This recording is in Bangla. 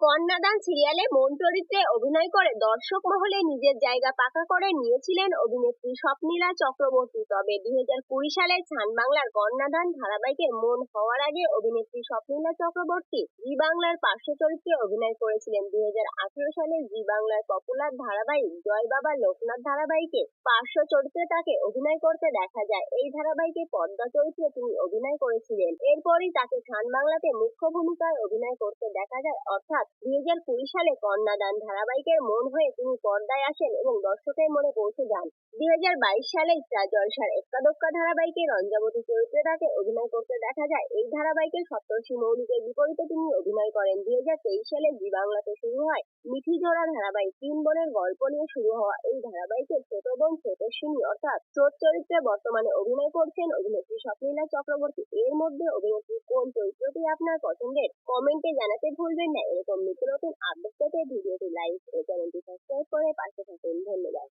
কন্যাদান সিরিয়ালে মন চরিত্রে অভিনয় করে দর্শক মহলে নিজের জায়গা পাকা করে নিয়েছিলেন অভিনেত্রী স্বপ্নীলা চক্রবর্তী। তবে দুই হাজার কুড়ি সালে ছান বাংলার কন্যাদান ধারাবাহিকে মন হওয়ার আগে অভিনেত্রী স্বপ্নীলা চক্রবর্তী বাংলার পার্শ্ব চরিত্রে অভিনয় করেছিলেন দুই হাজার আঠেরো সালে জি বাংলার পপুলার ধারাবাহিক জয় বাবা লোকনাথ ধারাবাহিকে পার্শ্ব চরিত্রে তাকে অভিনয় করতে দেখা যায়। এই ধারাবাহিকে পদ্মা চরিত্রে তিনি অভিনয় করেছিলেন। এরপরই তাকে খান বাংলাতে মুখ্য ভূমিকায় অভিনয় করতে দেখা যায়। অর্থাৎ দুই হাজার কুড়ি সালে কন্যাদান ধারাবাহিকের মন হয়ে তিনি পর্দায় আসেন এবং দর্শকের মনে পৌঁছে যান। দুই হাজার বাইশ সালে স্টার জলসার একাদক্কা ধারাবাহিকে রঞ্জাবতী চরিত্রে তাকে অভিনয় করতে দেখা যায়। এই ধারাবাহিকে সপ্তর্ষি মৌলিকের বিপরীতে তিনি অভিনয় করেন। দুই হাজার তেইশ সালে জি বাংলাতে শুরু হয় মিঠি জোড়া ধারাবাহিক। তিন বোনের গল্প নিয়ে শুরু হওয়া এই ধারাবাহিকের ছোট বোন ছোটসিনী অর্থাৎ স্রোত চরিত্রে বর্তমানে অভিনয় করছেন অভিনেত্রী স্বপ্নীলা চক্রবর্তী। এর মধ্যে অভিনেত্রী কোন চরিত্রটি আপনার পছন্দের? কমেন্টে জানাতে ভুলবেন না। এরকম নিত্য নতুন আপডেট পেতে ভিডিওটি লাইক ও চ্যানেলটি সাবস্ক্রাইব করে পাশে থাকুন। ধন্যবাদ।